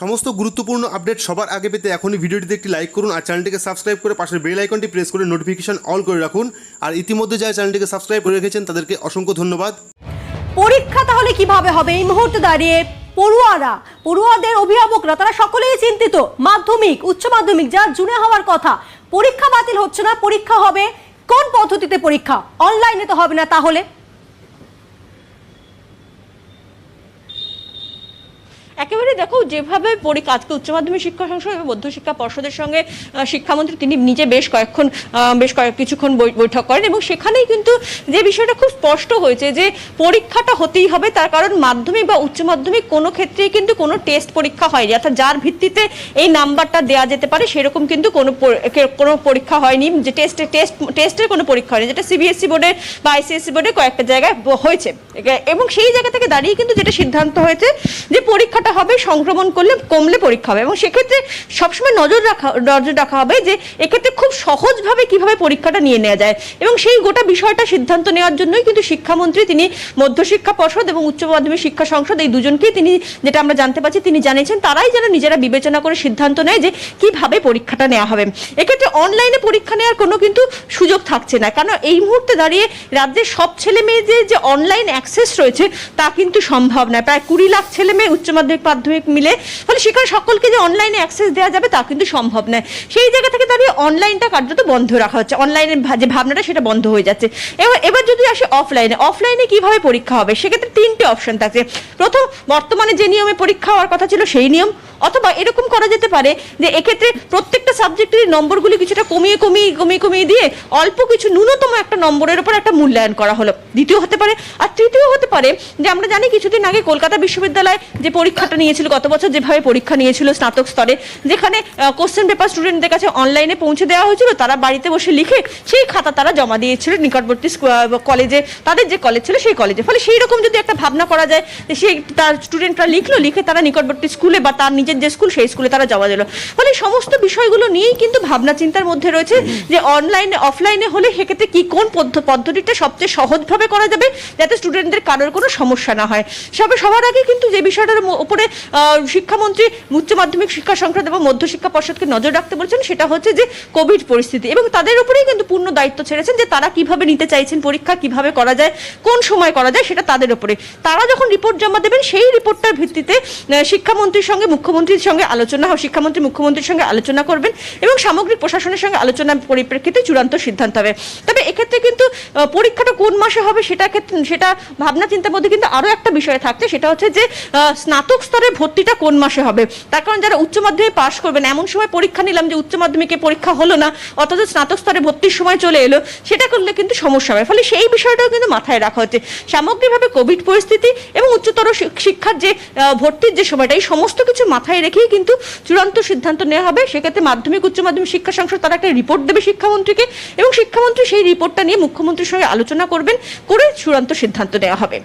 সমস্ত গুরুত্বপূর্ণ আপডেট সবার আগে পেতে এখনই ভিডিওটিতে একটি লাইক করুন আর চ্যানেলটিকে সাবস্ক্রাইব করে পাশের বেল আইকনটি প্রেস করে নোটিফিকেশন অল করে রাখুন। আর ইতিমধ্যে যারা চ্যানেলটিকে সাবস্ক্রাইব করে রেখেছেন, তাদেরকে অসংখ্য ধন্যবাদ। পরীক্ষা তাহলে কীভাবে হবে? এই মুহূর্তে দাঁড়িয়ে পড়ুয়ারা, পড়ুয়াদের অভিভাবকরা, তারা সকলেই চিন্তিত। মাধ্যমিক, উচ্চ মাধ্যমিক, যা জুনে হওয়ার কথা। পরীক্ষা বাতিল হচ্ছে না, পরীক্ষা হবে। কোন পদ্ধতিতে পরীক্ষা? অনলাইনে তো হবে না তাহলে। একেবারে দেখো, যেভাবে পরীক্ষা আজকে উচ্চ মাধ্যমিক শিক্ষা সংসদ এবং মধ্যশিক্ষা পর্ষদের সঙ্গে শিক্ষামন্ত্রী তিনি নিজে বেশ কয়েকক্ষণ বেশ কয়েক, কিছুক্ষণ বৈঠক করেন এবং সেখানেই কিন্তু যে বিষয়টা খুব স্পষ্ট হয়েছে যে পরীক্ষাটা হতেই হবে, তার কারণ মাধ্যমিক বা উচ্চ মাধ্যমিক কোনো ক্ষেত্রেই কিন্তু কোনো টেস্ট পরীক্ষা হয়নি। অর্থাৎ যার ভিত্তিতে এই নাম্বারটা দেওয়া যেতে পারে, সেরকম কিন্তু কোনো কোনো পরীক্ষা হয়নি, যে টেস্টে, টেস্ট, টেস্টের কোনো পরীক্ষা হয়নি, যেটা সিবিএসসি বোর্ডে বা আইসিএসসি বোর্ডে কয়েকটা জায়গায় হয়েছে। এবং সেই জায়গা থেকে দাঁড়িয়ে কিন্তু যেটা সিদ্ধান্ত হয়েছে যে পরীক্ষাটা হবে, সংক্রমণ করলে কমলে পরীক্ষা হবে। এবং সেক্ষেত্রে সবসময় নজর রাখা নজর রাখা হবে যে এক্ষেত্রে খুব সহজভাবে কীভাবে পরীক্ষাটা নিয়ে নেওয়া যায়। এবং সেই গোটা বিষয়টা সিদ্ধান্ত নেওয়ার জন্যই কিন্তু শিক্ষামন্ত্রী, তিনি মধ্যশিক্ষা পর্ষদ এবং উচ্চ মাধ্যমিক শিক্ষা সংসদ, এই দুজনকেই তিনি যেটা আমরা জানতে পারছি, তিনি জানিয়েছেন, তারাই যেন নিজেরা বিবেচনা করে সিদ্ধান্ত নেয় যে কীভাবে পরীক্ষাটা নেওয়া হবে। এক্ষেত্রে অনলাইনে পরীক্ষা নেওয়ার কোনো কিন্তু সুযোগ থাকছে না। কারণ এই মুহূর্তে দাঁড়িয়ে রাজ্যের সব ছেলে মেয়েদের যে অনলাইন অ্যাক্সেস রয়েছে, তা কিন্তু সম্ভব নয়। প্রায় কুড়ি লাখ ছেলে মেয়ে উচ্চ মাধ্যমিক মাধ্যমিক মিলে, ফলে সেখানে সকলকে যে অনলাইনে অ্যাক্সেস দেওয়া যাবে তা কিন্তু সম্ভব নয়। সেই জায়গা থেকে দাঁড়িয়ে অনলাইনটা কার্যত বন্ধ রাখা হচ্ছে। অনলাইনের যে ভাবনাটা সেটা বন্ধ হয়ে যাচ্ছে। এবার এবার যদি আসে অফলাইনে অফলাইনে কীভাবে পরীক্ষা হবে? সেক্ষেত্রে তিনটে অপশন থাকছে। প্রথম, বর্তমানে যে নিয়মে পরীক্ষা হওয়ার কথা ছিল সেই নিয়ম। অথবা এরকম করা যেতে পারে যে এক্ষেত্রে প্রত্যেকটা সাবজেক্টের নম্বরগুলি কিছুটা কমিয়ে কমিয়ে কমিয়ে কমিয়ে দিয়ে অল্প কিছু ন্যূনতম একটা নম্বরের উপর একটা মূল্যায়ন করা হলো। দ্বিতীয় হতে পারে। আর তৃতীয় হতে পারে যে আমরা জানি কিছুদিন আগে কলকাতা বিশ্ববিদ্যালয় যে পরীক্ষাটা নিয়েছিল, গত বছর যেভাবে পরীক্ষা নিয়েছিল স্নাতক স্তরে, যেখানে কোশ্চেন পেপার স্টুডেন্টদের কাছে অনলাইনে পৌঁছে দেওয়া হয়েছিল, তারা বাড়িতে বসে লিখে সেই খাতা তারা জমা দিয়েছিল নিকটবর্তী কলেজে তাদের যে কলেজ ছিল সেই কলেজে ফলে সেই রকম যদি একটা ভাবনা করা যায়, যে সেই তার স্টুডেন্টরা লিখলো, লিখে তারা নিকটবর্তী স্কুলে বা তার নিজের যে স্কুল সেই স্কুলে তারা জমা দিল। ফলে সমস্ত বিষয়গুলো নিয়েই কিন্তু ভাবনা চিন্তার মধ্যে রয়েছে যে অনলাইনে অফলাইনে হলে সেক্ষেত্রে কি কোন পদ্ধ- পদ্ধতিটা সবচেয়ে সহজভাবে করা যাবে যাতে স্টুডেন্টদের কারোর কোনো সমস্যা না হয়? সবে সবার আগে কিন্তু যে বিষয়টার উপরে শিক্ষামন্ত্রী উচ্চ মাধ্যমিক শিক্ষা সংসদ এবং মধ্যশিক্ষা পর্ষদকে নজর রাখতে বলছেন সেটা হচ্ছে যে কোভিড পরিস্থিতি। এবং তাদের উপরেই কিন্তু পূর্ণ দায়িত্ব ছেড়েছেন যে তারা কীভাবে নিতে চাইছেন পরীক্ষা কীভাবে করা যায় কোন সময় করা যায় সেটা তাদের উপরে। তারা যখন রিপোর্ট জমা দেবেন সেই রিপোর্টটার ভিত্তিতে শিক্ষামন্ত্রীর সঙ্গে মুখ্যমন্ত্রীর সঙ্গে আলোচনা শিক্ষামন্ত্রী, মুখ্যমন্ত্রীর সঙ্গে আলোচনা করবেন এবং সামগ্রিক প্রশাসনের সঙ্গে আলোচনার পরিপ্রেক্ষিতে চূড়ান্ত সিদ্ধান্ত হবে। তবে এক্ষেত্রে কিন্তু পরীক্ষাটা কোন মাসে হবে সেটা সেটা ভাবনা চিন্তার মধ্যে কিন্তু আরও একটা বিষয় থাকছে, সেটা হচ্ছে যে স্নাতক স্তরে ভর্তিটা কোন মাসে হবে? তার কারণ যারা উচ্চ মাধ্যমিক পাশ করবেন, এমন সময় পরীক্ষা নিলাম যে উচ্চ মাধ্যমিকে পরীক্ষা হলো না, অথচ স্নাতক স্তরে ভর্তির সময় চলে এলো, সেটা করলে কিন্তু সমস্যা হবে। ফলে সেই বিষয়টাও কিন্তু মাথায় রাখা হচ্ছে। সামগ্রিকভাবে কোভিড পরিস্থিতি এবং উচ্চতর শিক্ষার যে ভর্তির যে সময়টা, এই সমস্ত কিছু মাথায় রেখেই কিন্তু চূড়ান্ত সিদ্ধান্ত নেওয়া হবে। সেক্ষেত্রে মাধ্যমিক, উচ্চ মাধ্যমিক শিক্ষা সংসদ তারা একটা রিপোর্ট দেবে শিক্ষামন্ত্রীকে এবং শিক্ষামন্ত্রী সেই রিপোর্টটা নিয়ে মুখ্যমন্ত্রীর সঙ্গে আলোচনা করবেন, করে চূড়ান্ত সিদ্ধান্ত নেওয়া হবে।